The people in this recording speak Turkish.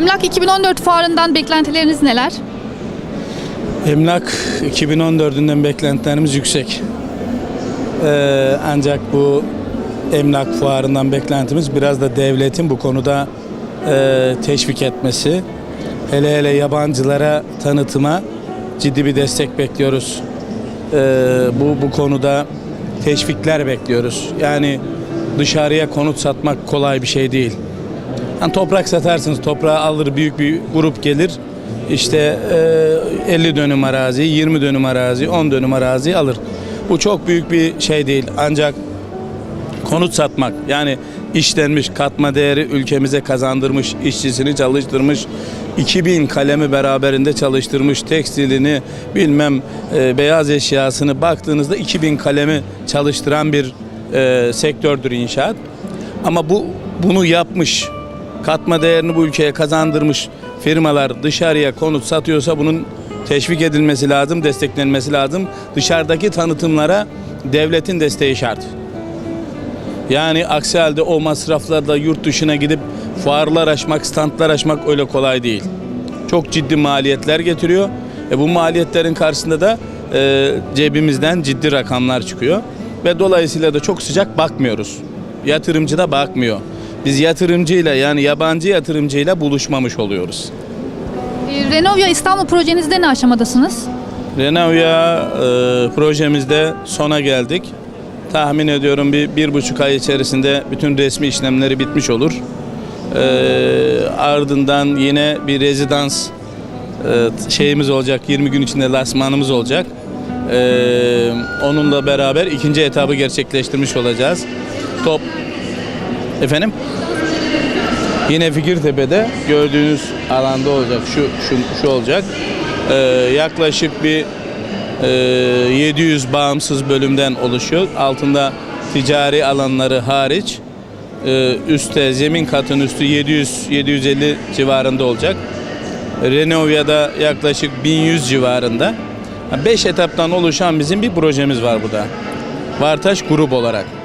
Emlak 2014 fuarından beklentileriniz neler? Emlak 2014'ünden beklentilerimiz yüksek. Ee, ancak bu emlak fuarından beklentimiz biraz da devletin bu konuda e, teşvik etmesi. Hele hele yabancılara tanıtıma ciddi bir destek bekliyoruz. Ee, bu bu konuda teşvikler bekliyoruz. Yani dışarıya konut satmak kolay bir şey değil. Yani toprak satarsınız, toprağı alır büyük bir grup gelir. İşte e, 50 dönüm arazi, 20 dönüm arazi, 10 dönüm arazi alır. Bu çok büyük bir şey değil. Ancak konut satmak yani işlenmiş katma değeri ülkemize kazandırmış, işçisini çalıştırmış, 2000 kalemi beraberinde çalıştırmış, tekstilini bilmem e, beyaz eşyasını baktığınızda 2000 kalemi çalıştıran bir e, sektördür inşaat. Ama bu bunu yapmış, katma değerini bu ülkeye kazandırmış firmalar dışarıya konut satıyorsa bunun teşvik edilmesi lazım, desteklenmesi lazım. Dışarıdaki tanıtımlara devletin desteği şart. Yani aksi halde o masraflarda yurt dışına gidip fuarlar açmak, standlar açmak öyle kolay değil. Çok ciddi maliyetler getiriyor. E bu maliyetlerin karşısında da e, cebimizden ciddi rakamlar çıkıyor. Ve dolayısıyla da çok sıcak bakmıyoruz. Yatırımcı da bakmıyor. Biz yatırımcıyla yani yabancı yatırımcıyla buluşmamış oluyoruz. Ee, Renovia İstanbul projenizde ne aşamadasınız? Renovia e, projemizde sona geldik. Tahmin ediyorum bir, bir buçuk ay içerisinde bütün resmi işlemleri bitmiş olur. E, ardından yine bir rezidans e, şeyimiz olacak, 20 gün içinde lasmanımız olacak. E, onunla beraber ikinci etabı gerçekleştirmiş olacağız. Top efendim? Yine Fikirtepe'de gördüğünüz alanda olacak. Şu şu, şu olacak. Ee, yaklaşık bir e, 700 bağımsız bölümden oluşuyor. Altında ticari alanları hariç e, üstte zemin katın üstü 700 750 civarında olacak. Renovia'da yaklaşık 1100 civarında. 5 etaptan oluşan bizim bir projemiz var burada. Vartaş grup olarak.